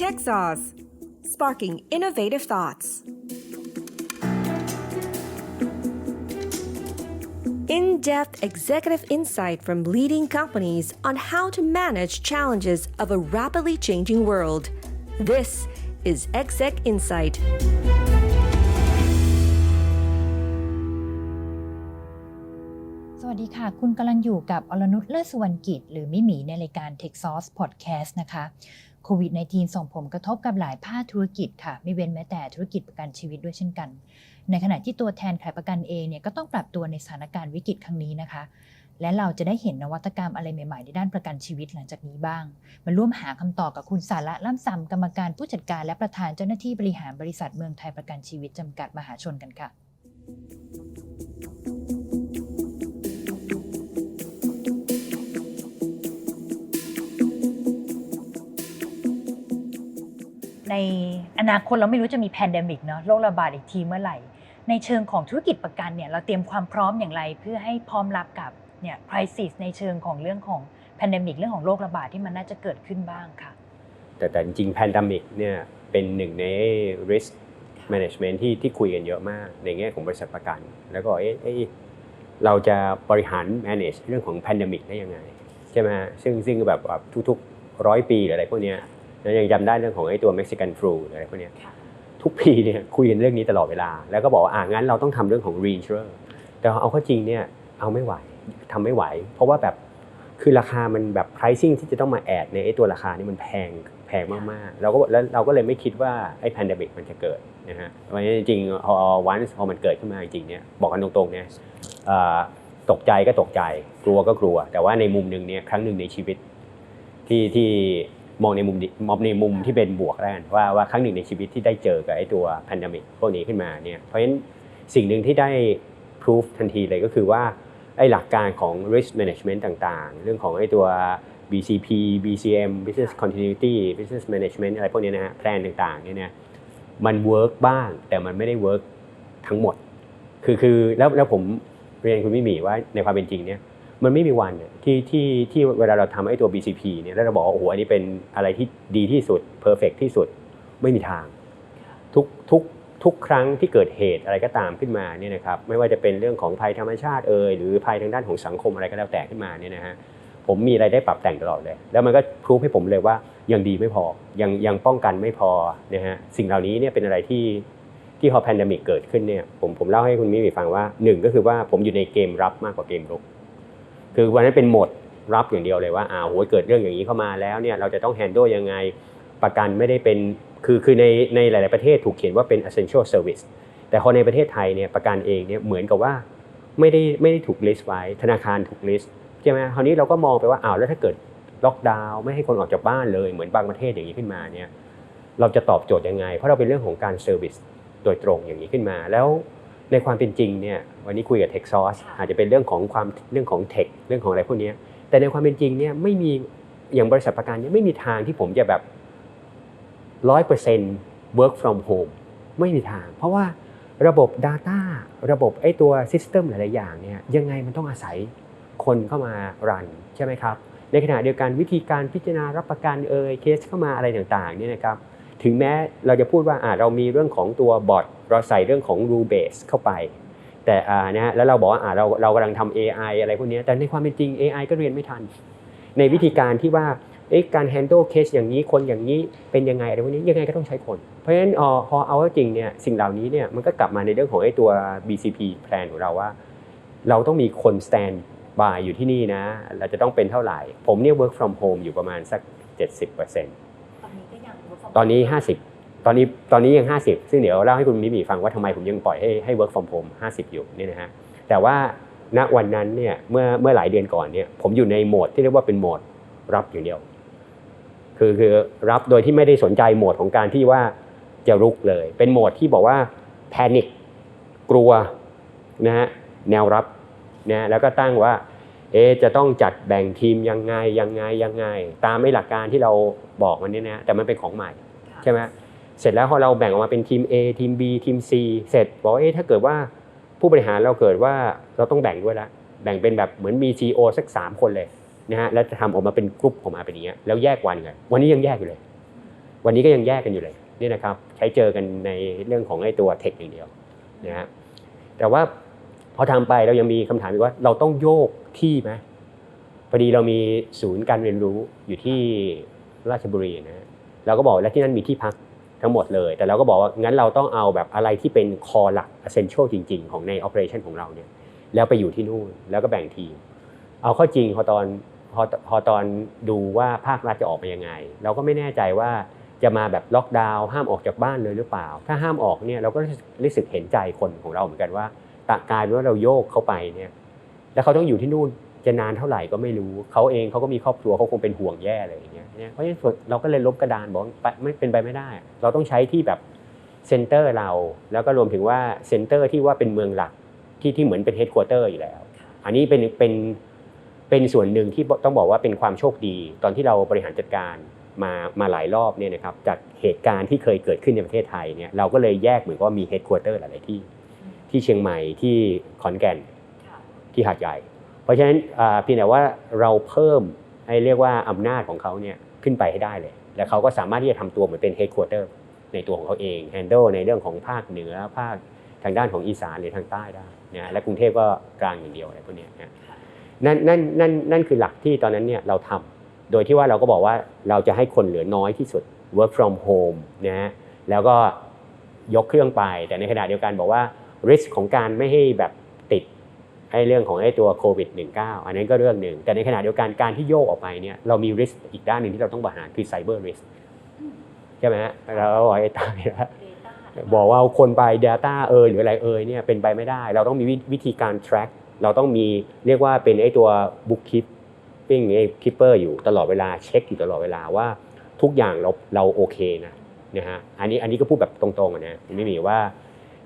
Tech Sauce, sparking innovative thoughts. In depth executive insight from leading companies on how to manage challenges of a rapidly changing world. This is Exec Insight. สวัสดีค่ะ คุณกำลังอยู่กับอรนุชเลิศสุวรรณกิจ หรือมิหมีในรายการ Tech Sauce Podcast นะคะ โควิด -19 ส่งผลกระทบกับหลายภาคธุรกิจค่ะ ไม่เว้นแม้แต่ธุรกิจประกันชีวิตด้วยเช่นกัน ในขณะที่ตัวแทนขายประกันเองเนี่ยก็ต้องปรับตัวในสถานการณ์วิกฤตครั้งนี้นะคะ และเราจะได้เห็นนวัตกรรมอะไรใหม่ ๆ ในด้านประกันชีวิตหลังจากนี้บ้าง มาร่วมหาคำตอบกับคุณสาระล่ำซำกรรมการผู้จัดการและประธานเจ้าหน้าที่บริหารบริษัทเมืองไทยประกันชีวิตจำกัดมหาชนกันค่ะ ในอนาคตเราไม่รู้จะมีแพนเดมิกเนาะโรคระบาดอีกทีเมื่อไหร่ ในเชิงของธุรกิจประกันเนี่ยเราเตรียมความพร้อมอย่างไร เพื่อให้พร้อมรับกับเนี่ยคริสิสในเชิงของเรื่องของแพนเดมิกเรื่องของโรคระบาดที่มันน่าจะเกิดขึ้นบ้างค่ะ แต่แต่จริงๆ pandemic เนี่ยเป็นหนึ่งใน risk management ที่ที่คุยกันเยอะมาก ในแง่ของบริษัทประกัน แล้วก็เอ๊ะเอ๊ะเราจะบริหาร manage เรื่องของ pandemic ได้ยังไง ใช่ไหมซึ่งซึ่งแบบทุกๆร้อยปีหรืออะไรพวกเนี้ยแล้วยังจำได้เรื่องของไอ้ตัว Mexican flu หรืออะไรพวกเนี้ยค่ะทุกปีเนี่ยคุยกันเรื่องนี้ตลอดเวลา แล้วก็บอกว่าอ่างั้นเราต้องทำเรื่องของ reinsurer แต่เอาเข้าจริงเนี่ยเอาไม่ไหวทำไม่ไหว เพราะว่าแบบคือราคามันแบบ pricing ที่จะต้องมาแอดในไอ้ตัวราคานี่มันแพงแพงมากๆเราก็แล้วเราก็เลยไม่คิดว่าไอ้ pandemic มันจะเกิดนะฮะเพราะฉะนั้นจริงๆพอ once พอมันเกิดขึ้นมาจริงๆเนี่ยบอกกันตรงๆเนี่ยเอ่อตกใจก็ตกใจกลัวก็กลัว แต่ว่าในมุมหนึ่งเนี่ยครั้งหนึ่งในชีวิตที่ที่ มองในมุมมองในมุมที่เป็นบวกแล้วกันว่าว่าครั้งหนึ่งในชีวิตที่ได้เจอกับไอ้ตัวแพนดมิกพวกนี้ขึ้นมาเนี่ยเพราะฉะนั้นสิ่งหนึ่งที่ได้พิสูจทันทีเลยก็คือว่าไอ้หลักการของ risk management ต่างๆ เรื่องของไอ้ตัว BCP BCM business continuity business management อะไรพวกนี้นะฮะแพลนต่างๆเนี่ยนะมันเวิร์กบ้างแต่มันไม่ได้เวิร์กทั้งหมด คือคือแล้วแล้วผมเรียนคุณมิมีว่าในความเป็นจริงเนี่ยมันไม่มีวัน ที่ที่ที่เวลาเราทำไอ้ตัว BCP เนี่ยแล้วเราบอกว่าโอ้โหอันนี้เป็นอะไรที่ดีที่สุด perfect ที่สุดไม่มีทาง ทุกทุกทุกครั้งที่เกิดเหตุอะไรก็ตามขึ้นมาเนี่ยนะครับไม่ว่าจะเป็นเรื่องของภัยธรรมชาติเอ่ยหรือภัยทางด้านของสังคมอะไรก็แล้วแต่ขึ้นมาเนี่ยนะฮะผมมีอะไรได้ปรับแต่งตลอดเลย แล้วมันก็พรูฟให้ผมเลยว่ายังดีไม่พอยังยังป้องกันไม่พอนะฮะสิ่งเหล่านี้เนี่ยเป็นอะไรที่ที่พอแพนดมิกเกิดขึ้นเนี่ยผมผมเล่าให้คุณมิมีฟังว่าหนึ่งก็คือว่าผมอยู่ในเกมรับมากกว่าเกมรุก คือวันนั้นเป็นโหมดรับอย่างเดียวเลยว่าอ้าวโหยเกิดเรื่องอย่างนี้เข้ามาแล้วเนี่ยเราจะต้องแฮนด์ลยังไงประกันไม่ได้เป็นคือคือในในหลาย ๆประเทศถูกเขียนว่าเป็น essential service แต่พอในประเทศไทยเนี่ยประกันเองเนี่ยเหมือนกับว่าไม่ได้ไม่ได้ถูก list ไว้ ธนาคารถูก list ใช่ไหมคราวนี้เราก็มองไปว่าอ้าวแล้วถ้าเกิดล็อกดาวน์ไม่ให้คนออกจากบ้านเลยเหมือนบางประเทศอย่างนี้ขึ้นมาเนี่ยเราจะตอบโจทย์ยังไง เพราะเราเป็นเรื่องของการ service โดยตรงอย่างนี้ขึ้นมาแล้ว ในความเป็นจริงเนี่ยวันนี้คุยกับ Tech Source อาจจะเป็นเรื่องของความเรื่องของเทคเรื่องของอะไรพวกนี้แต่ในความเป็นจริงเนี่ยไม่มีอย่างบริษัทประกันเนี่ยไม่มีทางที่ผมจะแบบร้อยเปอร์เซ็นต์ work from home ไม่มีทาง เพราะว่าระบบ Data ระบบไอ้ตัว System หลาย ๆ อย่างเนี่ยยังไงมันต้องอาศัยคนเข้ามารันใช่ไหมครับ ในขณะเดียวกันวิธีการพิจารณารับประกันเอ่ยเคสเข้ามาอะไรต่าง ๆ เนี่ยนะครับ ถึงแม้เราจะพูดว่าเรามีเรื่องของตัวบอทเราใส่เรื่องของ rule base เข้าไป แต่อ่านะฮะแล้วเราบอกว่าเราเรากำลังทำ AI อะไรพวกนี้แต่ในความเป็นจริง AI ก็เรียนไม่ทัน ในวิธีการที่ว่าการ handle case อย่างนี้คนอย่างนี้เป็นยังไงอะไรพวกนี้ยังไงก็ต้องใช้คน เพราะฉะนั้นพอเอาเข้าจริงเนี่ยสิ่งเหล่านี้เนี่ยมันก็กลับมาในเรื่องของไอ้ตัว BCP plan ของเราว่า เราต้องมีคน stand by อยู่ที่นี่นะ เราจะต้องเป็นเท่าไหร่ ผมเนี่ย work from home อยู่ประมาณสัก 70%อนนี้ก็ยัง work from ตอนนี้ 50 ตอนนี้ตอนนี้ยัง 50 ซึ่งเดี๋ยวเล่าให้คุณมิมีฟังว่าทำไมผมยังปล่อยให้ให้ work from home 50 อยู่นี่นะฮะแต่ว่าณวันนั้นเนี่ยเมื่อเมื่อหลายเดือนก่อนเนี่ยผมอยู่ในโหมดที่เรียกว่าเป็นโหมดรับอย่างเดียว คือคือรับโดยที่ไม่ได้สนใจโหมดของการที่ว่าจะรุกเลย เป็นโหมดที่บอกว่าแพนิคกลัวนะฮะแนวรับนะแล้วก็ตั้งว่า เอจะต้องจัดแบ่งทีมยังไงยังไงยังไง ตามไม่หลักการที่เราบอกมันนี่นะแต่มันเป็นของใหม่ใช่ไหมเสร็จแล้วพอเราแบ่งออกมาเป็นทีม A ทีม B ทีม C เสร็จบอกเอ๊ะถ้าเกิดว่าผู้บริหารเราเกิดว่าเราต้องแบ่งด้วยละแบ่งเป็นแบบเหมือนมี CEO สัก 3 คนเลยนะฮะแล้วจะทำออกมาเป็นกลุ่มออกมาเป็นอย่างเงี้ยแล้วแยกวันกันวันนี้ยังแยกอยู่เลย วันนี้ก็ยังแยกกันอยู่เลยนี่นะครับ ใช้เจอกันในเรื่องของไอ้ตัวเทคอย่างเดียวนะฮะแต่ว่า อทำไปเรายังมีคำถามอีกว่าเราต้องโยกที่ไหมพอดีเรามีศูนย์การเรียนรู้อยู่ที่ราชบุรีนะฮะเราก็บอกแล้วที่นั่นมีที่พักทั้งหมดเลย แต่เราก็บอกว่างั้นเราต้องเอาแบบอะไรที่เป็นคอหลัก essential จริง ๆ ของใน operation ของเราเนี่ยแล้วไปอยู่ที่นู่นแล้วก็แบ่งทีม เอาข้อจริงพอตอนพอพอตอนดูว่าภาครัฐจะออกมายังไง เราก็ไม่แน่ใจว่าจะมาแบบล็อกดาวน์ห้ามออกจากบ้านเลยหรือเปล่า ถ้าห้ามออกเนี่ยเราก็รู้สึกเห็นใจคนของเราเหมือนกันว่า ตากลายเป็นว่าเราโยกเข้าไปเนี่ยแล้วเขาต้องอยู่ที่นู่นจะนานเท่าไหร่ก็ไม่รู้เขาเองเขาก็มีครอบครัวเขาคงเป็นห่วงแย่เลยอย่างเงี้ยเนี่ยเพราะฉะนั้นเราก็เลยลบกระดานบอกไปไม่เป็นไปไม่ได้ เราต้องใช้ที่แบบเซ็นเตอร์เรา แล้วก็รวมถึงว่าเซ็นเตอร์ที่ว่าเป็นเมืองหลักที่ที่เหมือนเป็นเฮดค q u เตอร์อยู่แล้ว อันนี้เป็นเป็นเป็นส่วนหนึ่งที่ต้องบอกว่าเป็นความโชคดี ตอนที่เราบริหารจัดการมามาหลายรอบเนี่ยนะครับจากเหตุการณ์ที่เคยเกิดขึ้นในประเทศไทยเนี่ยเราก็เลยแยกเหมือนกับว่ามีเฮดค q u เตอร์หลายๆที่ ที่เชียงใหม่ที่ขอนแก่นที่หาดใหญ่ เพราะฉะนั้นอ่าเพียงแต่ว่าเราเพิ่มให้เรียกว่าอำนาจของเขาเนี่ยขึ้นไปให้ได้เลย แล้วเขาก็สามารถที่จะทำตัวเหมือนเป็นเฮดค q u เตอร์ในตัวของเขาเอง handle ในเรื่องของภาคเหนือภาคทางด้านของอีสานหรือทางใต้ได้นะและกรุงเทพก็กลางอย่างเดียวอะไรพวกเนี้ยนะนั่นนั่นนั่นนั่นคือหลักที่ตอนนั้นเนี่ยเราทำโดยที่ว่าเราก็บอกว่าเราจะให้คนเหลือน้อยที่สุด work from home นะฮะแล้วก็ยกเครื่องไป แต่ในขณะเดียวกันบอกว่า risk ของการไม่ให้แบบติดไอ้เรื่องของไอ้ตัวโควิด -19 อันนั้นก็เรื่องหนึ่ง แต่ในขณะเดียวกันการที่โยกออกไปเนี่ยเรามี risk อีกด้านหนึ่งที่เราต้องบริหารคือ cyber risk ใช่ไหมฮะเราบอกไอ้ตายแล้วบอกว่าเอาคนไป Data เอยหรืออะไรเอยเนี่ยเป็นไปไม่ได้ เราต้องมีวิธีการ track เราต้องมีเรียกว่าเป็นไอ้ตัว book keeping ไอ้ keeper อยู่ตลอดเวลาเช็คอยู่ตลอดเวลาว่าทุกอย่างเราเราโอเคนะนะฮะอันนี้อันนี้ก็พูดแบบตรงๆนะไม่มีว่า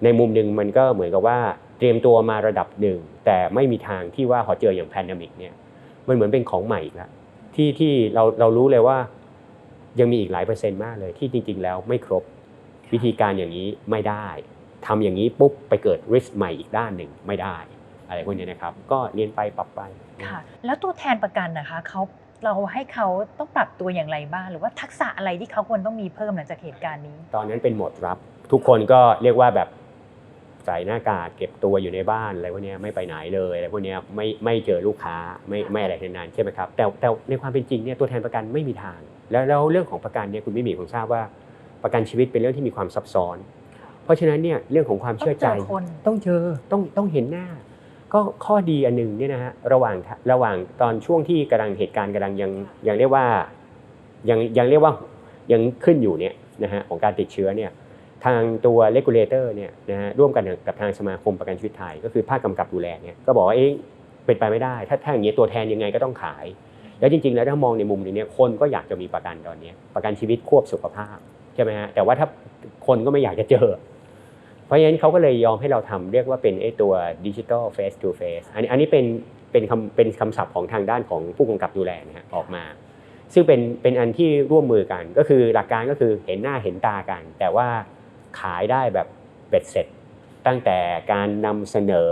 ในมุมหนึ่งมันก็เหมือนกับว่าเตรียมตัวมาระดับหนึ่ง แต่ไม่มีทางที่ว่าพอเจออย่างแพนดมิกเนี่ยมันเหมือนเป็นของใหม่อีกแล้วที่ที่เราเรารู้เลยว่ายังมีอีกหลายเปอร์เซ็นต์มากเลยที่จริง ๆ แล้วไม่ครบวิธีการอย่างนี้ไม่ได้ทำอย่างนี้ปุ๊บไปเกิด risk ใหม่อีกด้านหนึ่งไม่ได้ อะไรพวกนี้นะครับ ก็เรียนไปปรับไปค่ะ แล้วตัวแทนประกันนะคะเขาเราให้เขาต้องปรับตัวอย่างไรบ้าง หรือว่าทักษะอะไรที่เขาควรต้องมีเพิ่มหลังจากเหตุการณ์นี้ ตอนนั้นเป็นโหมดรับ ทุกคนก็เรียกว่าแบบ ใส่หน้ากากเก็บตัวอยู่ในบ้านอะไรพวกเนี้ยไม่ไปไหนเลยอะไรพวกเนี้ยไม่ไม่เจอลูกค้าไม่ไม่อะไรทั้งนั้นใช่ไหมครับแต่แต่ในความเป็นจริงเนี่ยตัวแทนประกันไม่มีทาง แล้วแล้วเรื่องของประกันเนี่ยคุณไม่มีผมทราบว่าประกันชีวิตเป็นเรื่องที่มีความซับซ้อน เพราะฉะนั้นเนี่ยเรื่องของความเชื่อใจต้องเจอคนต้องเจอต้องต้องเห็นหน้า ก็ข้อดีอันหนึ่งเนี่ยนะฮะระหว่างระหว่างตอนช่วงที่กำลังเหตุการณ์กำลังยังยังเรียกว่ายังยังเรียกว่ายังขึ้นอยู่เนี่ยนะฮะของการติดเชื้อเนี่ย ทางตัว regulator เนี่ยนะฮะร่วมกันกับทางสมาคมประกันชีวิตไทย ก็คือภาคกำกับดูแลเนี่ยก็บอกว่าเอ๊ะเป็นไปไม่ได้ ถ้าถ้าอย่างนี้ตัวแทนยังไงก็ต้องขาย แล้วจริง ๆ แล้วถ้ามองในมุมนี้เนี่ยคนก็อยากจะมีประกันตอนนี้ประกันชีวิตควบสุขภาพใช่ไหมฮะแต่ว่าถ้าคนก็ไม่อยากจะเจอ เพราะฉะนั้นเขาก็เลยยอมให้เราทำเรียกว่าเป็นไอ้ตัวดิจิ t a ลเฟส to face อันนี้อันนี้เป็นเป็นคำเป็นคำศัพท์ของทางด้านของผู้กำกับดูแลนะฮะออกมา ซึ่งเป็นเป็นอันที่ร่วมมือกันก็คือหลักการก็คือเห็นหน้าเห็นตากัน แต่ว่า ขายได้แบบเบ็ดเสร็จ ตั้งแต่การนำเสนอ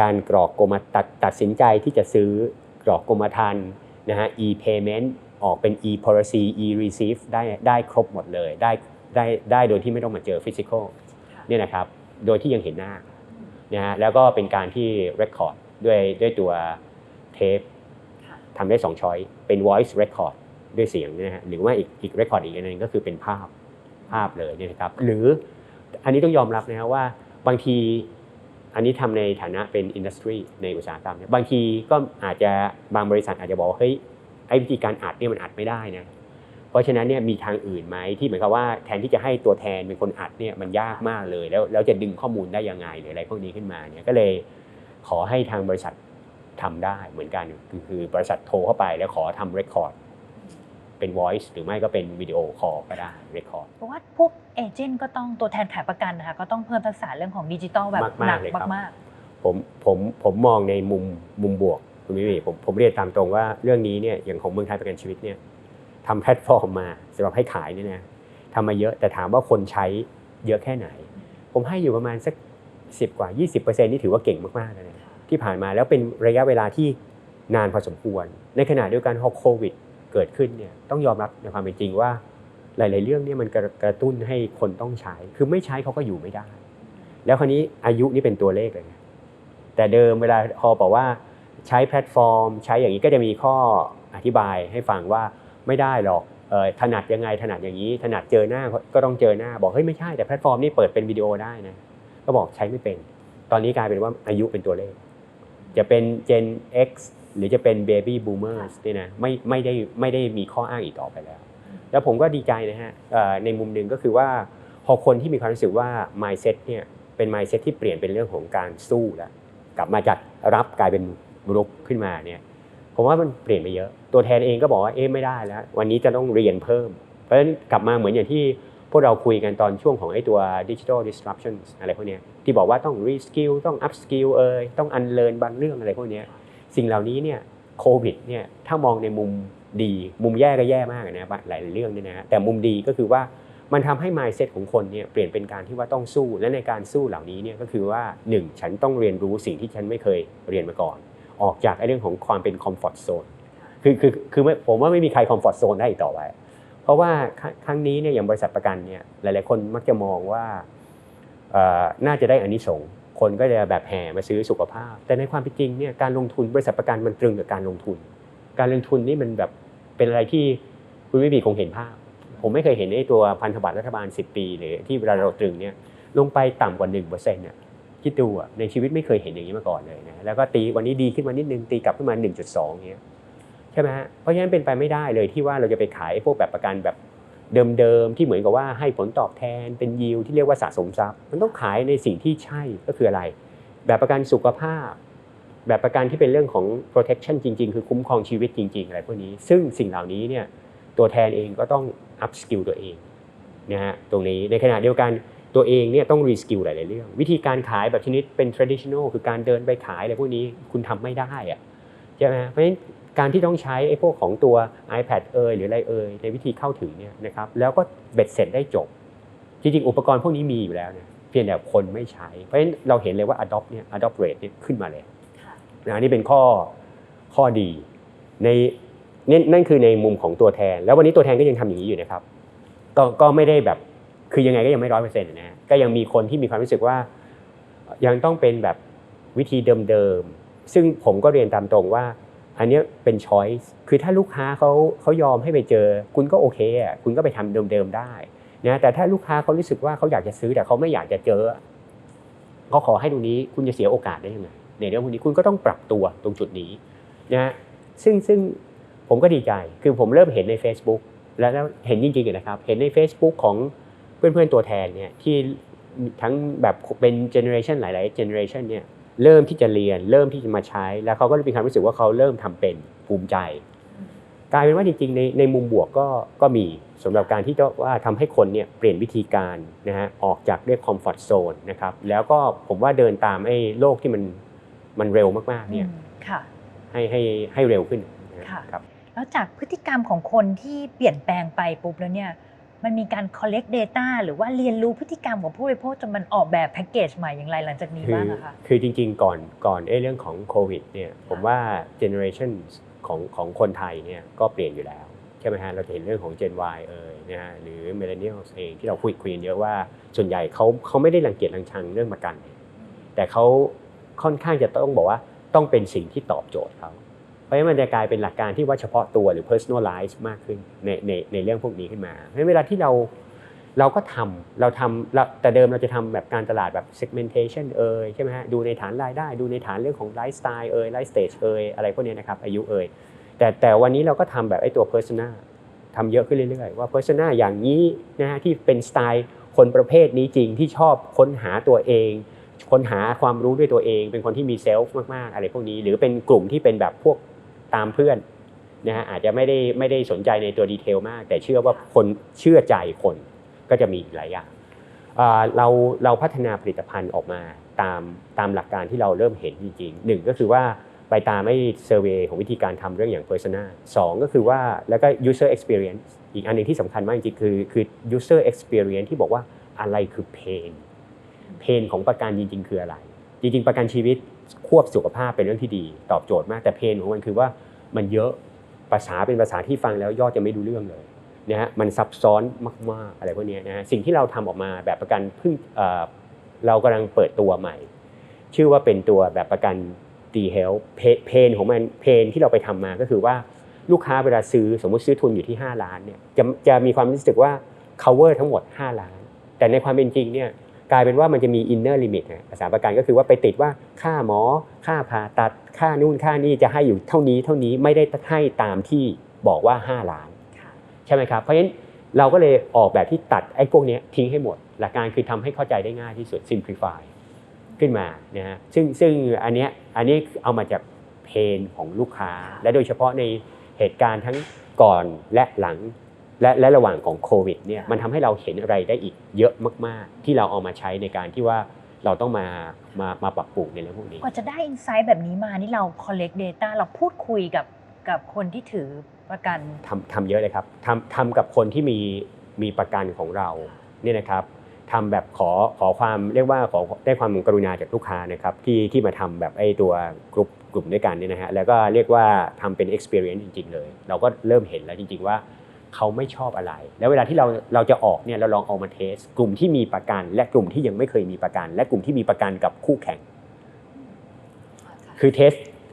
การกรอกกรมตัดตัดสินใจที่จะซื้อกรอกกรมธรรม์นะฮะ e-payment ออกเป็น e-policy e-receive ได้ได้ครบหมดเลยได้ได้ได้โดยที่ไม่ต้องมาเจอ physical เนี่ยนะครับโดยที่ยังเห็นหน้านะฮะแล้วก็เป็นการที่ record ด้วยด้วยตัวเทปทำได้2ช้อยเป็น voice record ด้วยเสียงนะฮะหรือว่าอีกอีก record อีกอันหนึงก็คือเป็นภาพ ภาพเลยเนี่ยนะครับหรืออันนี้ต้องยอมรับนะครับว่าบางทีอันนี้ทำในฐานะเป็นอินดัสทรีในอุตสาหกรรมเนี่ยบางทีก็อาจจะบางบริษัทอาจจะบอกเฮ้ยไอ้วิธีการอัดเนี่ยมันอัดไม่ได้นะเพราะฉะนั้นเนี่ยมีทางอื่นไหมที่เหมือนกับว่าแทนที่จะให้ตัวแทนเป็นคนอัดเนี่ยมันยากมากเลย แล้วแล้วจะดึงข้อมูลได้ยังไงหรืออะไรพวกนี้ขึ้นมาเนี่ยก็เลยขอให้ทางบริษัททำได้เหมือนกันคือคือบริษัทโทรเข้าไปแล้วขอทำเรคคอร์ด เป็น voice หรือไม่ก็เป็นวิดีโอคอลก็ได้เรคคอร์ดเพราะว่าพวกเอเจนต์ก็ต้องตัวแทนขายประกันนะคะก็ต้องเพิ่มทักษะเรื่องของดิจิตอลแบบมากๆหนักเลยครับมากผมผมผมมองในมุมมุมบวกคุณวิเวกผมผมเรียนตามตรงว่าเรื่องนี้เนี่ยอย่างของเมืองไทยประกันชีวิตเนี่ยทำแพลตฟอร์มมาสำหรับให้ขายเนี่ยนะทำมาเยอะแต่ถามว่าคนใช้เยอะแค่ไหน ผมให้อยู่ประมาณสักสิบกว่า 20%นี่ถือว่าเก่งมากๆแล้วนะที่ผ่านมาแล้วเป็นระยะเวลาที่นานพอสมควร ในขณะเดียวกันพอโควิด เกิดขึ้นเนี่ยต้องยอมรับในความเป็นจริงว่า หลาย ๆ เรื่องเนี่ยมันกระกระตุ้นให้คนต้องใช้ คือไม่ใช้เขาก็อยู่ไม่ได้ แล้วคราวนี้อายุนี่เป็นตัวเลขเลยแต่เดิมเวลาพอบอกว่าใช้แพลตฟอร์ม ใช้อย่างนี้ก็จะมีข้ออธิบายให้ฟังว่าไม่ได้หรอกออถนัดยังไงถนัดอย่างนี้ ถนัดเจอหน้าก็ต้องเจอหน้าบอกเฮ้ยไม่ใช่แต่แพลตฟอร์มนี่เปิดเป็นวิดีโอได้นะก็บอกใช้ไม่เป็น ตอนนี้กลายเป็นว่าอายุเป็นตัวเลข จะเป็น Gen X หรือจะเป็น Baby Boomers นี่นะไม่ไม่ได้ไม่ได้มีข้ออ้างอีกต่อไปแล้ว แล้วผมก็ดีใจนะฮะเอ่อในมุมหนึ่งก็คือว่าพอคนที่มีความรู้สึกว่า mindset เนี่ยเป็น mindset ที่เปลี่ยนเป็นเรื่องของการสู้แล้วกลับมาจากรับกลายเป็นรุกขึ้นมาเนี่ยผมว่ามันเปลี่ยนไปเยอะ ตัวแทนเองก็บอกว่าเอ๊ะไม่ได้แล้ว วันนี้จะต้องเรียนเพิ่ม เพราะฉะนั้นกลับมาเหมือนอย่างที่พวกเราคุยกันตอนช่วงของไอ้ตัว digital disruption อะไรพวกเนี้ยที่บอกว่าต้อง reskill ต้อง upskill เอ่ยต้อง unlearn บางเรื่องอะไรพวกเนี้ย สิ่งเหล่านี้เนี่ยโควิดเนี่ยถ้ามองในมุมดีมุมแย่ก็แย่มากนะหลายเรื่องเนี่ยนะแต่มุมดีก็คือว่ามันทำให้ mindset ของคนเนี่ยเปลี่ยนเป็นการที่ว่าต้องสู้ และในการสู้เหล่านี้เนี่ยก็คือว่าหนึ่งฉันต้องเรียนรู้สิ่งที่ฉันไม่เคยเรียนมาก่อน ออกจากไอ้เรื่องของความเป็น comfort zone คือคือคือไม่ผมว่าไม่มีใคร comfort zone ได้อีกต่อไปเพราะว่าครั้งนี้เนี่ยอย่างบริษัทประกันเนี่ยหลาย ๆ คนมักจะมองว่าน่าจะได้อานิสงส์ คนก็จะแบบแห่มาซื้อสุขภาพ แต่ในความเป็นจริงเนี่ยการลงทุนบริษัทประกันมันตรึงกับการลงทุน การลงทุนนี่มันแบบเป็นอะไรที่คุณไม่มีคงเห็นภาพ ผมไม่เคยเห็นไอ้ตัวพันธบัตรรัฐบาล 10 ปีหรือที่เวลาเราตรึงเนี่ยลงไปต่ำกว่า1%เนี่ยคิดดูในชีวิตไม่เคยเห็นอย่างนี้มาก่อนเลยนะแล้วก็ตีวันนี้ดีขึ้นมานิดนึงตีกลับขึ้นมา 1.2เงี้ยใช่ไหมฮะเพราะฉะนั้นเป็นไปไม่ได้เลยที่ว่าเราจะไปขายพวกแบบประกันแบบ เดิมๆที่เหมือนกับว่าให้ผลตอบแทนเป็นยิวที่เรียกว่าสะสมทรัพย์ มันต้องขายในสิ่งที่ใช่ก็คืออะไร แบบประกันสุขภาพ แบบประกันที่เป็นเรื่องของ protection จริง ๆ คือคุ้มครองชีวิตจริง ๆ อะไรพวกนี้ ซึ่งสิ่งเหล่านี้เนี่ยตัวแทนเองก็ต้อง up skill ตัวเองนะฮะตรงนี้ในขณะเดียวกันตัวเองเนี่ยต้อง re skill หลาย ๆ เรื่อง วิธีการขายแบบชนิดเป็น traditional คือการเดินไปขายอะไรพวกนี้คุณทำไม่ได้อะใช่ไหมเพราะฉะนั้น การที่ต้องใช้ไอ้พวกของตัว iPad เอยหรืออะไรเอยในวิธีเข้าถึงเนี่ยนะครับแล้วก็เบ็ดเสร็จได้จบ จริงๆ อุปกรณ์พวกนี้มีอยู่แล้วเนี่ยเพียงแต่คนไม่ใช้ เพราะฉะนั้นเราเห็นเลยว่า adopt เนี่ย adopt rate เนี่ยขึ้นมาเลยนะนี่เป็นข้อข้อดีในนั่นนั่นคือในมุมของตัวแทน แล้ววันนี้ตัวแทนก็ยังทำอย่างนี้อยู่นะครับก็ก็ไม่ได้แบบคือยังไงก็ยังไม่ร้อยเปอร์เซ็นต์นะฮะก็ยังมีคนที่มีความรู้สึกว่า ยังต้องเป็นแบบวิธีเดิมๆซึ่งผมก็เรียนตามตรงว่า อันนี้เป็นช้อยส์คือถ้าลูกค้าเขาเขายอมให้ไปเจอ คุณก็โอเคอะคุณก็ไปทำเดิมๆได้นะแต่ถ้าลูกค้าเขารู้สึกว่าเขาอยากจะซื้อแต่เขาไม่อยากจะเจอเขาขอให้ตรงนี้คุณจะเสียโอกาสได้ยังไงในเรื่องพวกนี้คุณก็ต้องปรับตัวตรงจุดนี้นะซึ่งซึ่งผมก็ดีใจคือผมเริ่มเห็นใน Facebook แล้วแล้วเห็นจริงๆนะครับ เห็นใน Facebook ของเพื่อนๆตัวแทนเนี่ยที่ทั้งแบบเป็นเจเนอเรชันหลายๆเจเนอเรชันเนี่ย เริ่มที่จะเรียน เริ่มที่จะมาใช้ แล้วเขาก็มีความรู้สึกว่าเขาเริ่มทำเป็นภูมิใจ กลายเป็นว่าจริงๆในในมุมบวกก็ก็มีสำหรับการที่จะว่าทำให้คนเนี่ยเปลี่ยนวิธีการนะฮะออกจากเรียกคอมฟอร์ทโซนนะครับแล้วก็ผมว่าเดินตามไอ้โลกที่มันมันเร็วมากๆเนี่ยอืมค่ะให้ให้ให้เร็วขึ้นนะค่ะครับแล้วจากพฤติกรรมของคนที่เปลี่ยนแปลงไปปุ๊บแล้วเนี่ย มันมีการ collect data หรือว่าเรียนรู้พฤติกรรมของผู้บริโภคจนมันออกแบบแพ็กเกจใหม่อย่างไรหลังจากนี้บ้างอะคะ คือจริงๆ ก่อนก่อนไอ้เรื่องของโควิดเนี่ยผมว่าเจเนอเรชันของของคนไทยเนี่ยก็เปลี่ยนอยู่แล้วใช่ไหมฮะเราจะเห็นเรื่องของ Gen Y เอ่ยนะฮะหรือ Millennials เองที่เราคุยคุยกันเยอะว่าส่วนใหญ่เขาเขาไม่ได้รังเกียจรังชังเรื่องประกัน แต่เขาค่อนข้างจะต้องบอกว่าต้องเป็นสิ่งที่ตอบโจทย์เขา ราะฉะนั้นมันจะกลายเป็นหลักการที่ว่าเฉพาะตัวหรือ personalize มากขึ้นในในในเรื่องพวกนี้ขึ้นมาเพราะฉะนั้นเวลาที่เราเราก็ทำเราทำเราแต่เดิมเราจะทำแบบการตลาดแบบ segmentation เอ่ยใช่ไหมฮะดูในฐานรายได้ ดูในฐานเรื่องของไลฟ์สไตล์เอ่ยไลฟ์สเตจเอ่ยอะไรพวกนี้นะครับอายุเอ่ยแต่แต่วันนี้เราก็ทำแบบไอ้ตัว persona ทำเยอะขึ้นเรื่อยๆ ว่า persona อย่างนี้นะฮะที่เป็นสไตล์คนประเภทนี้จริงที่ชอบค้นหาตัวเองค้นหาความรู้ด้วยตัวเอง เป็นคนที่มีเซลฟ์มากๆ อะไรพวกนี้ หรือเป็นกลุ่มที่เป็นแบบพวก ตามเพื่อนนะฮะอาจจะไม่ได้ไม่ได้สนใจในตัวดีเทลมาก แต่เชื่อว่าคนเชื่อใจคนก็จะมีอีกหลายอย่างเราเราพัฒนาผลิตภัณฑ์ออกมาตามตามหลักการที่เราเริ่มเห็นจริงๆหนึ่งก็คือว่าไปตามไอ้เซอร์เวยของวิธีการทำเรื่องอย่าง persona สองก็คือว่าแล้วก็ user experience อีกอันหนึ่งที่สำคัญมากจริงๆคือคือ user experience ที่บอกว่าอะไรคือ pain เพนของประกันจริง ๆ คืออะไร จริง ๆ ประกันชีวิต ควบสุขภาพเป็นเรื่องที่ดี ตอบโจทย์มากแต่เพนของมันคือว่ามันเยอะภาษาเป็นภาษาที่ฟังแล้วยอดจะไม่ดูเรื่องเลยนะฮะมันซับซ้อนมากๆอะไรพวกนี้นะฮะสิ่งที่เราทำออกมาแบบประกันเพิ่งเรากำลังเปิดตัวใหม่ ชื่อว่าเป็นตัวแบบประกัน D Health เพนของมันเพนที่เราไปทำมาก็คือว่าลูกค้าเวลาซื้อสมมุติซื้อทุนอยู่ที่ 5 ล้านเนี่ยจะจะมีความรู้สึกว่า cover ทั้งหมด 5 ล้าน แต่ในความเป็นจริงเนี่ย กลายเป็นว่ามันจะมี inner limit นะภาษาประกันก็คือว่าไปติดว่าค่าหมอ ค่าผ่าตัดค่านู่นค่านี่จะให้อยู่เท่านี้เท่านี้ไม่ได้ให้ตามที่บอกว่า 5 ล้านใช่ไหมครับเพราะฉะนั้นเราก็เลยออกแบบที่ตัดไอ้พวกเนี้ยทิ้งให้หมด หลักการคือทำให้เข้าใจได้ง่ายที่สุด simplify ขึ้นมานะฮะซึ่งซึ่งอันเนี้ยอันนี้เอามาจากเพนของลูกค้า และโดยเฉพาะในเหตุการณ์ทั้งก่อนและหลัง และและระหว่างของโควิดเนี่ยมันทำให้เราเห็นอะไรได้อีกเยอะมาก ๆ ที่เราเอามาใช้ในการที่ว่าเราต้องมามามาปรับปรุงในเรื่องพวกนี้กว่าจะได้อินไซต์แบบนี้มานี่เรา collect data เราพูดคุยกับกับคนที่ถือประกันทำทำเยอะเลยครับทำทำกับคนที่มีมีประกันของเราเนี่ยนะครับทำแบบขอขอความเรียกว่าขอได้ความกรุณาจากลูกค้านะครับที่ที่มาทำแบบไอ้ตัวกลุ่มกลุ่มด้วยกันเนี่ยนะฮะแล้วก็เรียกว่าทำเป็น experience จริง ๆ เลย เราก็เริ่มเห็นแล้วจริง ๆ ว่า เขาไม่ชอบอะไร แล้วเวลาที่เราเราจะออกเนี่ยเราลองเอามาเทส กลุ่มที่มีประกัน และกลุ่มที่ยังไม่เคยมีประกัน และกลุ่มที่มีประกันกับคู่แข่ง คือเทส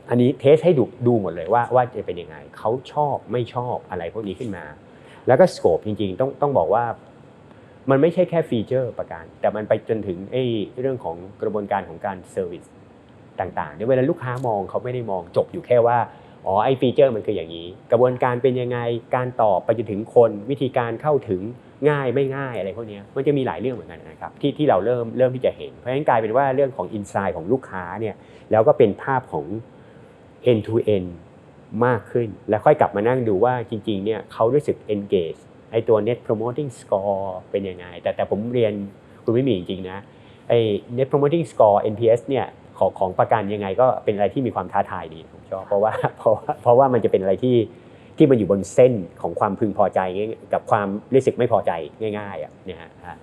อันนี้เทสให้ดูดูหมดเลยว่าว่าจะเป็นยังไงเขาชอบไม่ชอบอะไรพวกนี้ขึ้นมา แล้วก็สโคปจริงๆ ต้องต้องบอกว่า มันไม่ใช่แค่ฟีเจอร์ประกัน แต่มันไปจนถึงไอ้เรื่องของกระบวนการของการเซอร์วิสต่างๆเนี่ยเวลาลูกค้ามองเขาไม่ได้มองจบอยู่แค่ว่า อ๋อไอฟีเจอร์มันคืออย่างนี้ กระบวนการเป็นยังไงการตอบไปจนถึงคนวิธีการเข้าถึงง่ายไม่ง่ายอะไรพวกนี้มันจะมีหลายเรื่องเหมือนกันนะครับที่ที่เราเริ่มเริ่มที่จะเห็น เพราะฉะนั้นกลายเป็นว่าเรื่องของอินไซด์ของลูกค้าเนี่ยแล้วก็เป็นภาพของ end to end มากขึ้น แล้วค่อยกลับมานั่งดูว่าจริงๆเนี่ยเขารู้สึก engage ไอตัว net promoting score เป็นยังไง แต่แต่ผมเรียนคุณไม่มีจริงๆนะไอ net promoting score NPS เนี่ย ของของประกันยังไงก็เป็นอะไรที่มีความท้าทายดีผมชอบเพราะว่าเพราะว่าเพราะว่ามันจะเป็นอะไรที่ที่มันอยู่บนเส้นของความพึงพอใจกับความรู้สึกไม่พอใจง่ายๆอะเนี่ยฮะอะ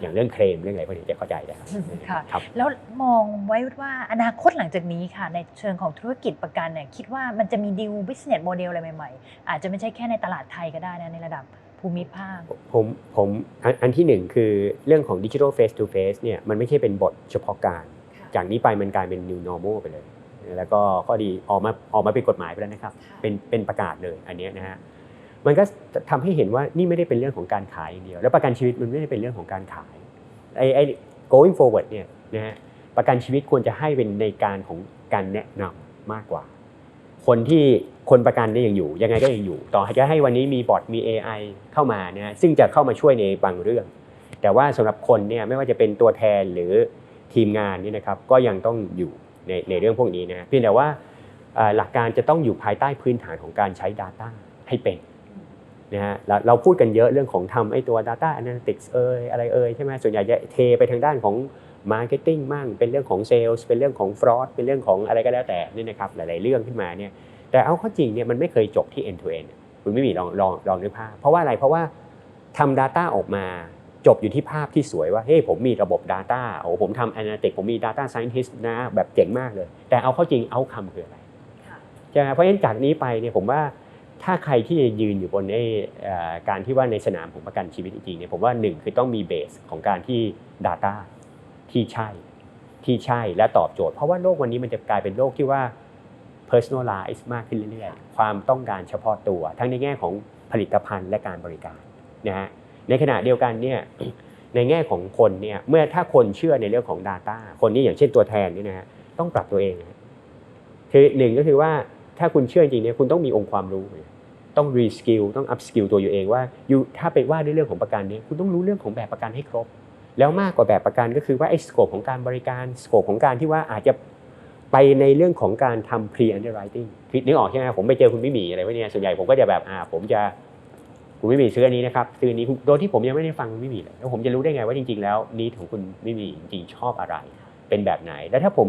อย่างเรื่องเคลมเรื่องอะไรพวกนี้จะเข้าใจนะครับค่ะครับแล้วมองไว้ว่าอนาคตหลังจากนี้ค่ะ ในเชิงของธุรกิจประกันเนี่ยคิดว่ามันจะมีดิว business model อะไรใหม่ๆ อาจจะไม่ใช่แค่ในตลาดไทยก็ได้นะในระดับภูมิภาคผมผมอันอันที่หนึ่งคือเรื่องของดิจิทัลเฟส to face เนี่ยมันไม่ใช่เป็นบทเฉพาะการ จากนี้ไปมันกลายเป็น new normal ไปเลย แล้วก็ข้อดีออกมาออกมาเป็นกฎหมายไปแล้วนะครับ เป็นเป็นประกาศเลยอันเนี้ยนะฮะมันก็ทำให้เห็นว่านี่ไม่ได้เป็นเรื่องของการขายอย่างเดียว แล้วประกันชีวิตมันไม่ได้เป็นเรื่องของการขายไอ้ไอ้ going forward เนี่ยนะฮะประกันชีวิตควรจะให้เป็นในการของการแนะนำมากกว่า คนที่คนประกันเนี่ยยังอยู่ ยังไงก็ยังอยู่ ต่อให้จะให้วันนี้มีบอทมี AI เข้ามานะฮะซึ่งจะเข้ามาช่วยในบางเรื่อง แต่ว่าสำหรับคนเนี่ยไม่ว่าจะเป็นตัวแทนหรือ ทีมงานนี่นะครับก็ยังต้องอยู่ในในเรื่องพวกนี้นะเพียงแต่ว่าหลักการจะต้องอยู่ภายใต้พื้นฐานของการใช้ Data ให้เป็นนะฮะเราเราพูดกันเยอะเรื่องของทำไอ้ตัว Data Analytics เอ่ยอะไรเอ่ยใช่ไหมส่วนใหญ่จะเทไปทางด้านของ Marketing มั่งเป็นเรื่องของ Sales เป็นเรื่องของ Fraud เป็นเรื่องของอะไรก็แล้วแต่นี่นะครับหลาย ๆ เรื่องขึ้นมาเนี่ยแต่เอาข้าจริงเนี่ยมันไม่เคยจบที่ end to end คุณไม่มีลองลองลองนึกภาพเพราะว่าอะไรเพราะว่าทำ Data ออกมา จบอยู่ที่ภาพที่สวยว่าเฮ้ยผมมีระบบ Data โอ้ผมทำ Analytics ผมมี Data Scientist นะแบบเจ๋งมากเลย แต่เอาเข้าจริงเอาคำคืออะไรใช่ไหมเพราะฉะนั้นจากนี้ไปเนี่ยผมว่าถ้าใครที่จะยืนอยู่บนไอ้เอ่อการที่ว่าในสนามของประกันชีวิตจริงๆเนี่ยผมว่าหนึ่งคือต้องมีเบสของการที่ Data ที่ใช่ ที่ใช่และตอบโจทย์ เพราะว่าโลกวันนี้มันจะกลายเป็นโลกที่ว่า personalize มากขึ้นเรื่อยๆ ความต้องการเฉพาะตัว ทั้งในแง่ของผลิตภัณฑ์และการบริการนะฮะ ในขณะเดียวกันเนี่ยในแง่ของคนเนี่ยเมื่อถ้าคนเชื่อในเรื่องของ Data คนนี้อย่างเช่นตัวแทนนี่นะฮะต้องปรับตัวเองนะคือหนึ่งก็คือว่าถ้าคุณเชื่อจริงเนี่ยคุณต้องมีองค์ความรู้ ต้องรีสกิลต้องอัพสกิลตัวอยู่เองว่าอยู่ถ้าไปว่าด้วยเรื่องของประกันเนี่ยคุณต้องรู้เรื่องของแบบประกันให้ครบ แล้วมากกว่าแบบประกันก็คือว่าไอ้สโคปของการบริการสโคปของการที่ว่าอาจจะไปในเรื่องของการทำ pre underwriting คือนึกออกใช่ไหมผมไปเจอคุณไม่มีอะไรพวกเนี้ยส่วนใหญ่ผมก็จะแบบอ่าผมจะ คุณไม่มีซื้ออันนี้นะครับซื้ออันนี้โดยที่ผมยังไม่ได้ฟังคุณไม่มีเลยแล้วผมจะรู้ได้ไงว่าจริง ๆ แล้วนี้ของคุณไม่มีจริงชอบอะไร เป็นแบบไหน แล้วถ้าผม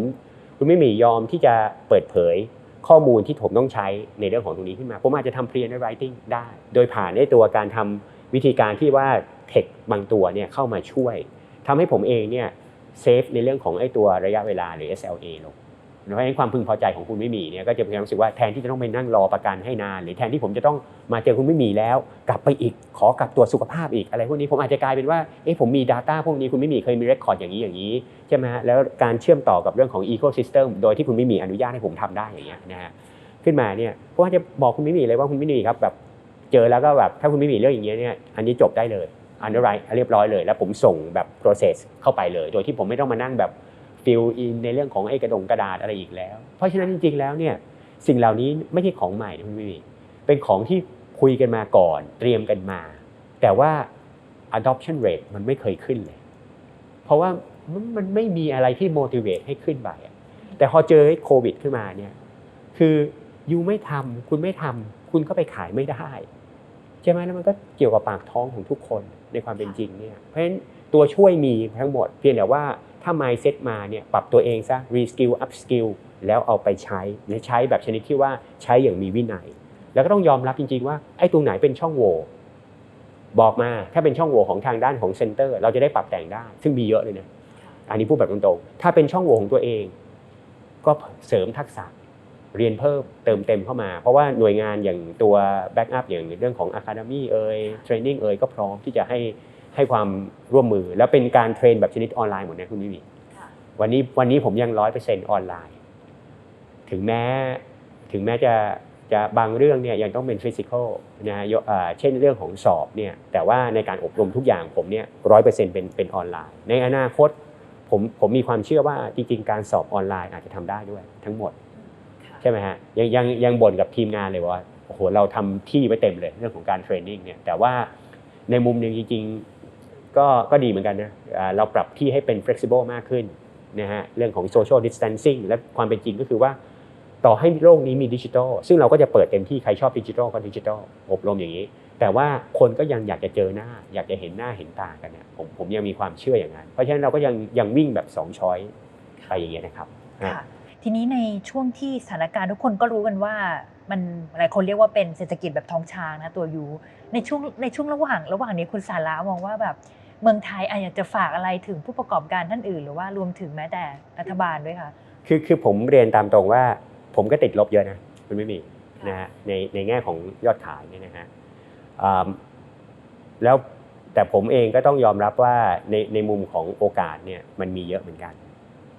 คุณไม่มียอมที่จะเปิดเผยข้อมูลที่ผมต้องใช้ในเรื่องของตรงนี้ขึ้นมาผมอาจจะทำ pre underwriting ได้ โดยผ่านในตัวการทำวิธีการที่ว่าเทคบางตัวเนี่ยเข้ามาช่วยทำให้ผมเองเนี่ยเซฟในเรื่องของไอ้ตัวระยะเวลาหรือ SLA ลง เพราะฉะนั้นความพึงพอใจของคุณไม่มีเนี่ยก็จะมีความรู้สึกว่าแทนที่จะต้องไปนั่งรอประกันให้นาน หรือแทนที่ผมจะต้องมาเจอคุณไม่มีแล้ว กลับไปอีกขอกลับตรวจสุขภาพอีกอะไรพวกนี้ผมอาจจะกลายเป็นว่าเอ๊ะผมมี Data พวกนี้คุณไม่มีเคยมีเรคคอร์ดอย่างนี้อย่างนี้ใช่ไหมฮะแล้วการเชื่อมต่อกับเรื่องของ Ecosystem โดยที่คุณไม่มีอนุญาตให้ผมทำได้อย่างเงี้ยนะฮะขึ้นมาเนี่ยเพราะว่าจะบอกคุณไม่มีเลยว่าคุณไม่มีครับแบบเจอแล้วก็แบบถ้าคุณไม่มีเรื่องอย่างเงี้ยเนี่ยอันนี้จบได้เลยอันนี้ไรเรียบร้อยเลย แล้วผมส่งแบบ process เข้าไปเลย โดยที่ผมไม่ต้องมานั่งแบบ ฟิลอินในเรื่องของไอ้กระดงกระดาษอะไรอีกแล้ว เพราะฉะนั้นจริงๆแล้วเนี่ยสิ่งเหล่านี้ไม่ใช่ของใหม่นะคุณพี่เป็นของที่คุยกันมาก่อน เตรียมกันมา แต่ว่า adoption rate มันไม่เคยขึ้นเลย เพราะว่ามันไม่มีอะไรที่ motivate ให้ขึ้นไปแต่พอเจอโควิดขึ้นมาเนี่ยคือยูไม่ทำคุณไม่ทำคุณก็ไปขายไม่ได้ใช่ไหมแล้วมันก็เกี่ยวกับปากท้องของทุกคนในความเป็นจริงเนี่ยเพราะฉะนั้นตัวช่วยมีทั้งหมด เพียงแต่ว่า ถ้า mindset มาเนี่ยปรับตัวเองซะ reskill upskill แล้วเอาไปใช้และใช้แบบชนิดที่ว่าใช้อย่างมีวินัย แล้วก็ต้องยอมรับจริงๆว่าไอ้ตรงไหนเป็นช่องโหว่บอกมาถ้าเป็นช่องโหว่ของทางด้านของเซ็นเตอร์เราจะได้ปรับแต่งได้ ซึ่งมีเยอะเลยนะอันนี้พูดแบบตรงๆถ้าเป็นช่องโหว่ของตัวเอง ก็เสริมทักษะเรียนเพิ่มเติมเต็มเข้ามา เพราะว่าหน่วยงานอย่างตัวแบ็กอัพอย่างเรื่องของ Academy เอ่ยเทรนนิ่งเอ่ยก็พร้อมที่จะให้ ให้ความร่วมมือ แล้วเป็นการเทรนแบบชนิดออนไลน์หมดนะคุณวิวีวันนี้วันนี้ผมยังร้อยเปอร์เซ็นต์ออนไลน์ ถึงแม้ถึงแม้จะจะบางเรื่องเนี่ยยังต้องเป็นฟิสิกอลนะฮะยกเอ่อเช่นเรื่องของสอบเนี่ยแต่ว่าในการอบรมทุกอย่างผมเนี่ยร้อยเปอร์เซ็นต์เป็นเป็นออนไลน์ ในอนาคตผมผมมีความเชื่อว่าจริง ๆ การสอบออนไลน์อาจจะทำได้ด้วยทั้งหมด ใช่ไหมฮะยังยังยังบ่นกับทีมงานเลยว่าโอ้โหเราทำที่ไว้เต็มเลยเรื่องของการเทรนนิ่งเนี่ยแต่ว่าในมุมหนึ่งจริงๆ ก็ก็ดีเหมือนกันนะอ่าเราปรับที่ให้เป็น flexible มากขึ้นนะฮะเรื่องของ social distancing และความเป็นจริงก็คือว่า ต่อให้โลกนี้มีดิจิทัลซึ่งเราก็จะเปิดเต็มที่ใครชอบดิจิทัลก็ดิจิทัลอบรมอย่างนี้ แต่ว่าคนก็ยังอยากจะเจอหน้า อยากจะเห็นหน้าเห็นตากันเนี่ยผมผมยังมีความเชื่ออย่างนั้นเพราะฉะนั้นเราก็ยังยังวิ่งแบบสองช้อยไปอย่างเงี้ยนะครับค่ะทีนี้ในช่วงที่สถานการณ์ทุกคนก็รู้กันว่ามันหลายคนเรียกว่าเป็นเศรษฐกิจแบบท้องช้างนะตัวยูในช่วงในช่วงระหว่างระหว่างนี้คุณสาระมองว่าแบบ เมืองไทยอะอยากจะฝากอะไรถึงผู้ประกอบการท่านอื่น หรือว่ารวมถึงแม้แต่รัฐบาลด้วยค่ะคือคือผมเรียนตามตรงว่า ผมก็ติดลบเยอะนะมันไม่มีนะฮะในในแง่ของยอดขายเนี่ยนะฮะอ่าแล้วแต่ผมเองก็ต้องยอมรับว่าในในมุมของโอกาสเนี่ยมันมีเยอะเหมือนกัน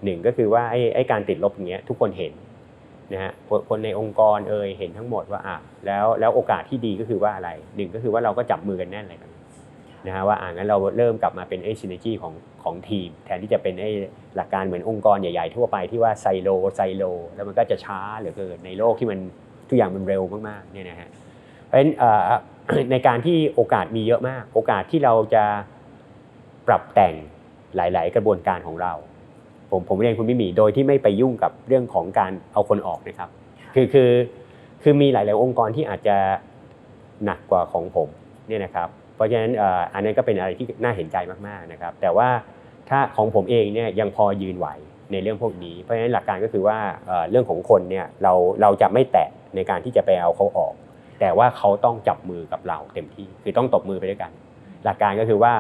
หนึ่งก็คือว่าไอ้ไอ้การติดลบอย่างเงี้ยทุกคนเห็นนะฮะคนคนในองค์กรเอ่ยเห็นทั้งหมดว่าอะแล้วแล้วโอกาสที่ดีก็คือว่าอะไรหนึ่งก็คือว่าเราก็จับมือกันแน่นเลยกัน นะฮะว่าอ่างั้นเราเริ่มกลับมาเป็นไอ้ซินเนจีของของทีม แทนที่จะเป็นไอ้หลักการเหมือนองค์กรใหญ่ๆทั่วไปที่ว่าไซโลไซโล แล้วมันก็จะช้าเหลือเกินในโลกที่มันทุกอย่างมันเร็วมากๆเนี่ยนะฮะเพราะฉะนั้นเอ่อในการที่โอกาสมีเยอะมาก โอกาสที่เราจะปรับแต่งหลาย ๆ กระบวนการของเรา ผมผมเรียนคุณมิมีโดยที่ไม่ไปยุ่งกับเรื่องของการเอาคนออกนะครับ คือคือคือมีหลาย ๆ องค์กรที่อาจจะหนักกว่าของผมเนี่ยนะครับ เพราะฉะนั้นอันนั้นก็เป็นอะไรที่น่าเห็นใจมากๆนะครับ แต่ว่าถ้าของผมเองเนี่ยยังพอยืนไหวในเรื่องพวกนี้ เพราะฉะนั้นหลักการก็คือว่าเอ่อเรื่องของคนเนี่ยเราเราจะไม่แตะในการที่จะไปเอาเขาออก แต่ว่าเขาต้องจับมือกับเราเต็มที่คือต้องตบมือไปด้วยกัน หลักการก็คือว่า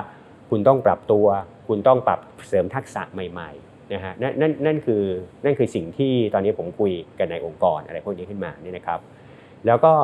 คุณต้องปรับตัว คุณต้องปรับเสริมทักษะใหม่ๆนะฮะนั่นนั่นนั่นคือนั่นคือสิ่งที่ตอนนี้ผมคุยกันในองค์กรอะไรพวกนี้ขึ้นมาเนี่ยนะครับ แล้วก็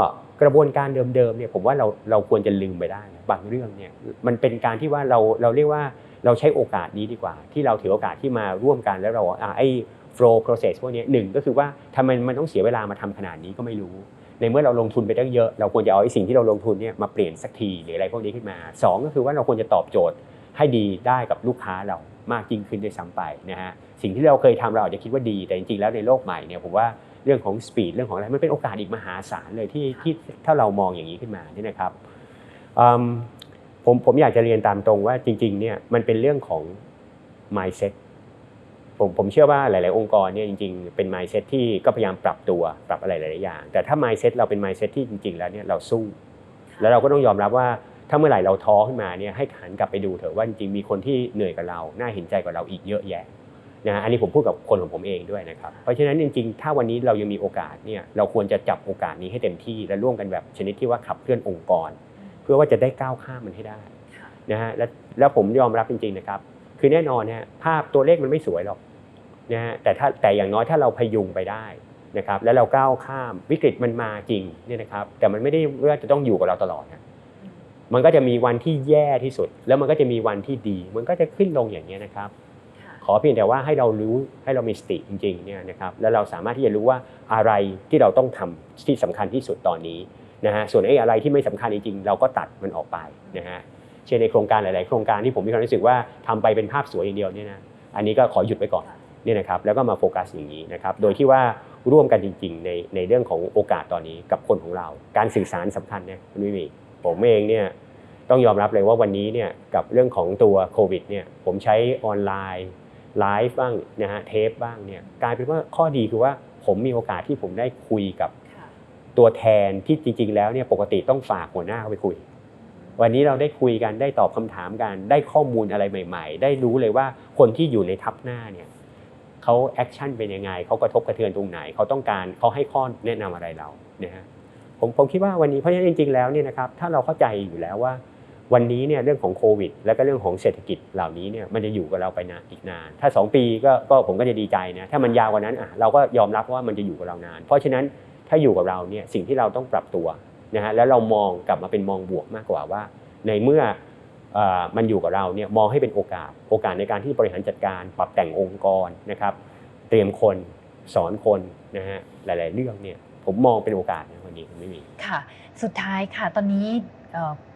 กระบวนการเดิมๆเนี่ยผมว่าเราเราควรจะลืมไปได้นะบางเรื่องเนี่ยมันเป็นการที่ว่าเราเราเรียกว่าเราใช้โอกาสนี้ดีกว่า ที่เราถือโอกาสที่มาร่วมกันแล้วเราอะไอ้ flow process พวกนี้หนึ่งก็คือว่าทำไมมันต้องเสียเวลามาทำขนาดนี้ก็ไม่รู้ ในเมื่อเราลงทุนไปตั้งเยอะ เราควรจะเอาไอ้สิ่งที่เราลงทุนเนี่ยมาเปลี่ยนสักทีหรืออะไรพวกนี้ขึ้นมาสองก็คือว่าเราควรจะตอบโจทย์ให้ดีได้กับลูกค้าเรามากยิ่งขึ้นด้วยซ้ำไปนะฮะสิ่งที่เราเคยทำเราอาจจะคิดว่าดีแต่จริงๆแล้วในโลกใหม่เนี่ยผมว่า เรื่องของสปีดเรื่องของอะไรมันเป็นโอกาสอีกมหาศาลเลยที่ที่ถ้าเรามองอย่างนี้ขึ้นมาเนี่ยนะครับผมผมอยากจะเรียนตามตรงว่าจริงๆเนี่ยมันเป็นเรื่องของ mindset ผมผมเชื่อว่าหลาย ๆ องค์กรเนี่ยจริง ๆ เป็น mindset ที่ก็พยายามปรับตัวปรับอะไรหลายๆอย่าง แต่ถ้า mindset เราเป็น mindset ที่จริง ๆ แล้วเนี่ยเราสู้ แล้วเราก็ต้องยอมรับว่าถ้าเมื่อไหร่เราท้อขึ้นมาเนี่ยให้หันกลับไปดูเถอะว่าจริงๆมีคนที่เหนื่อยกับเรา น่าเห็นใจกว่าเราอีกเยอะแยะ นะฮะอันนี้ผมพูดกับคนของผมเองด้วยนะครับ เพราะฉะนั้นจริงๆ ถ้าวันนี้เรายังมีโอกาสเนี่ยเราควรจะจับโอกาสนี้ให้เต็มที่และร่วมกันแบบชนิดที่ว่าขับเคลื่อนองค์กร เพื่อว่าจะได้ก้าวข้ามมันให้ได้นะฮะและแล้วผมยอมรับจริงๆนะครับ คือแน่นอนฮะภาพตัวเลขมันไม่สวยหรอกนะฮะแต่ถ้าแต่อย่างน้อยถ้าเราพยุงไปได้นะครับแล้วเราก้าวข้ามวิกฤตมันมาจริงเนี่ยนะครับแต่มันไม่ได้ว่าจะต้องอยู่กับเราตลอดนะมันก็จะมีวันที่แย่ที่สุด แล้วมันก็จะมีวันที่ดี มันก็จะขึ้นลงอย่างนี้ยนะครับ ขอเพียงแต่ว่าให้เรารู้ให้เรามีสติจริงๆเนี่ยนะครับแล้วเราสามารถที่จะรู้ว่าอะไรที่เราต้องทำที่สำคัญที่สุดตอนนี้นะฮะส่วนไอ้อะไรที่ไม่สำคัญจริงๆเราก็ตัดมันออกไปนะฮะเช่นในโครงการหลาย ๆ โครงการที่ผมมีความรู้สึกว่าทำไปเป็นภาพสวยอย่างเดียวเนี่ยนะอันนี้ก็ขอหยุดไว้ก่อนเนี่ยนะครับแล้วก็มาโฟกัสอย่างนี้นะครับโดยที่ว่าร่วมกันจริง ๆ ในในเรื่องของโอกาสตอนนี้กับคนของเรา การสื่อสารสำคัญเนี่ยมันไม่มีผมเองเนี่ยต้องยอมรับเลยว่าวันนี้เนี่ยกับเรื่องของตัวโควิดเนี่ยผมใช้ออนไลน์ ไลฟ์บ้างนะฮะเทปบ้างเนี่ยกลายเป็นว่าข้อดีคือว่าผมมีโอกาสที่ผมได้คุยกับตัวแทนที่จริง ๆ แล้วเนี่ยปกติต้องฝากหัวหน้าเข้าไปคุย วันนี้เราได้คุยกันได้ตอบคำถามกันได้ข้อมูลอะไรใหม่ ๆ ได้รู้เลยว่าคนที่อยู่ในทับหน้าเนี่ยเขาแอคชั่นเป็นยังไงเขากระทบกระเทือนตรงไหนเขาต้องการเขาให้ข้อแนะนำอะไรเรานะฮะผมผมคิดว่าวันนี้เพราะฉะนั้นจริง ๆ แล้วเนี่ยนะครับถ้าเราเข้าใจอยู่แล้วว่า วันนี้เนี่ยเรื่องของโควิด แล้วก็เรื่องของเศรษฐกิจเหล่านี้เนี่ยมันจะอยู่กับเราไปนานอีกนาน ถ้า 2 ปีก็ก็ผมก็จะดีใจนะถ้ามันยาวกว่านั้นอะเราก็ยอมรับว่ามันจะอยู่กับเรานาน เพราะฉะนั้นถ้าอยู่กับเราเนี่ยสิ่งที่เราต้องปรับตัวนะฮะแล้วเรามองกลับมาเป็นมองบวกมากกว่าว่า ในเมื่อมันอยู่กับเราเนี่ยมองให้เป็นโอกาสโอกาสในการที่บริหารจัดการปรับแต่งองค์กรนะครับเตรียมคนสอนคนนะฮะหลาย ๆ เรื่องเนี่ยผมมองเป็นโอกาสนะวันนี้ไม่มีค่ะ สุดท้ายค่ะตอนนี้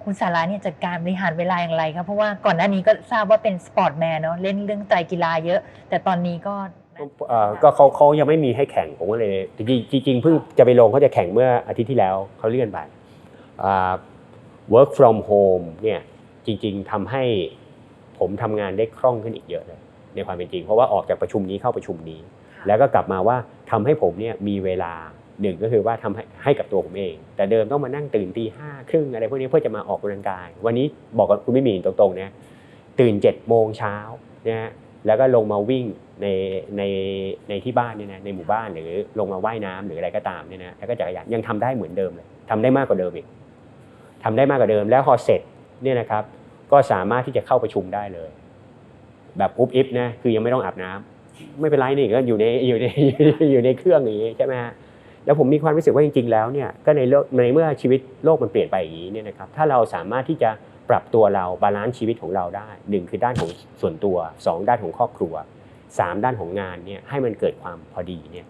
คุณสาระเนี่ยจัดการบริหารเวลาอย่างไรครับเพราะว่าก่อนหน้านี้ก็ทราบว่าเป็นสปอร์ตแมนเนาะเล่นเรื่องไตรกีฬาเยอะ แต่ตอนนี้ก็ก็เขาเขายังไม่มีให้แข่งผมก็เลยจริงจริงเพิ่งจะไปลงเขาจะแข่งเมื่ออาทิตย์ที่แล้วเขาเลื่อนไป work from home เนี่ยจริง ๆทำให้ผมทำงานได้คล่องขึ้นอีกเยอะเลยในความเป็นจริง เพราะว่าออกจากประชุมนี้เข้าประชุมนี้ แล้วก็กลับมาว่าทำให้ผมเนี่ยมีเวลา หนึ่งก็คือว่าทำให้ให้กับตัวผมเอง แต่เดิมต้องมานั่งตื่นตีห้าครึ่งอะไรพวกนี้เพื่อจะมาออกกำลังกาย วันนี้บอกกับคุณไม่มีตรงๆนะตื่น7จ็ดโมงเช้านะฮะแล้วก็ลงมาวิ่งในในในที่บ้านเนี่ยนะในหมู่บ้านหรือลงมาว่ายน้ำหรืออะไรก็ตามเนี่ยนะแล้วก็จักรยานยังทำได้เหมือนเดิมเลยทำได้มากกว่าเดิมอีกทำได้มากกว่าเดิม แล้วพอเสร็จเนี่ยนะครับ ก็สามารถที่จะเข้าประชุมได้เลย แบบอุ๊บอิบนะคือยังไม่ต้องอาบน้ำไม่เป็นไรนี่ก็อยู่ในอยู่ในอยู่ในเครื่องอย่างนี้ใช่ไหมฮะ แล้วผมมีความรู้สึกว่าจริงๆแล้วเนี่ยก็ในโลกในเมื่อชีวิตโลกมันเปลี่ยนไปอย่างนี้เนี่ยนะครับถ้าเราสามารถที่จะปรับตัวเราบาลานซ์ชีวิตของเราได้หนึ่งคือด้านของส่วนตัวสองด้านของครอบครัวสามด้านของงานเนี่ยให้มันเกิดความพอดีเนี่ย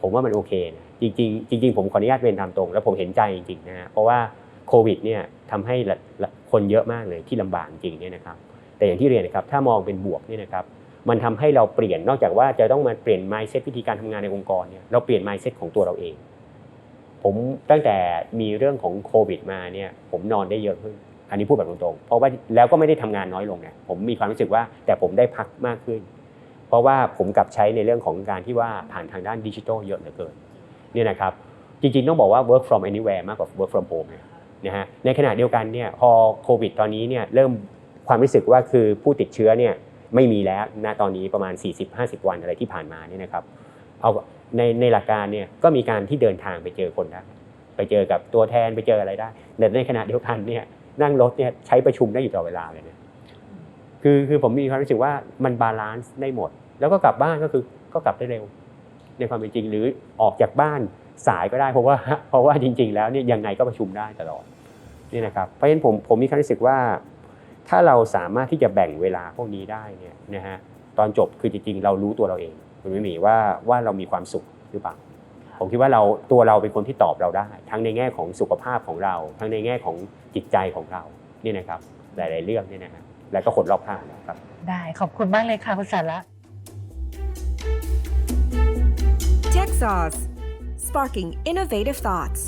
ผมว่ามันโอเคนะจริงๆจริงๆผมขออนุญาตเรียนตามตรง แล้วผมเห็นใจจริงๆนะเพราะว่าโควิดเนี่ยทำให้คนเยอะมากเลยที่ลำบากจริงเนี่ยนะครับแต่อย่างที่เรียนนะครับถ้ามองเป็นบวกเนี่ยนะครับ มันทำให้เราเปลี่ยนนอกจากว่าจะต้องมาเปลี่ยน mindset วิธีการทำงานในองค์กรเนี่ยเราเปลี่ยน mindset ของตัวเราเอง ผมตั้งแต่มีเรื่องของโควิดมาเนี่ยผมนอนได้เยอะขึ้น อันนี้พูดแบบตรงๆ เพราะว่าแล้วก็ไม่ได้ทำงานน้อยลงเนี่ยผมมีความรู้สึกว่าแต่ผมได้พักมากขึ้น เพราะว่าผมกลับใช้ในเรื่องของการที่ว่าผ่านทางด้านดิจิทัลเยอะเหลือเกินเนี่ยนะครับจริงๆต้องบอกว่า work from anywhere มากกว่า work from home นะฮะในขณะเดียวกันเนี่ยพอโควิดตอนนี้เนี่ยเริ่มความรู้สึกว่าคือผู้ติดเชื้อเนี่ย ไม่มีแล้วณตอนนี้ประมาณ 40-50 วันอะไรที่ผ่านมาเนี่ยนะครับเอาในในหลักการเนี่ยก็มีการที่เดินทางไปเจอคนได้ไปเจอกับตัวแทนไปเจออะไรได้แต่ในขณะเดียวกันเนี่ยนั่งรถเนี่ยใช้ประชุมได้อยู่ตลอดเวลาเลยเนี่ยคือคือผมมีความรู้สึกว่ามันบาลานซ์ได้หมด แล้วก็กลับบ้านก็คือก็กลับได้เร็ว ในความเป็นจริงหรือออกจากบ้านสายก็ได้เพราะว่าเพราะว่าจริง ๆ แล้วเนี่ยยังไงก็ประชุมได้ตลอดนี่นะครับเพราะฉะนั้นผมผมมีความรู้สึกว่า ถ้าเราสามารถที่จะแบ่งเวลาพวกนี้ได้เนี่ยนะฮะตอนจบคือจริงๆ เรารู้ตัวเราเองคุณไม่มีว่าว่าเรามีความสุขหรือเปล่าผมคิดว่าเราตัวเราเป็นคนที่ตอบเราได้ ทั้งในแง่ของสุขภาพของเรา ทั้งในแง่ของจิตใจของเรานี่นะครับหลาย ๆ เรื่องเนี่ยนะฮะแล้วก็คนรอบข้างนะครับ ได้ขอบคุณมากเลยค่ะคุณสาระ Tech Sauce Sparking Innovative Thoughts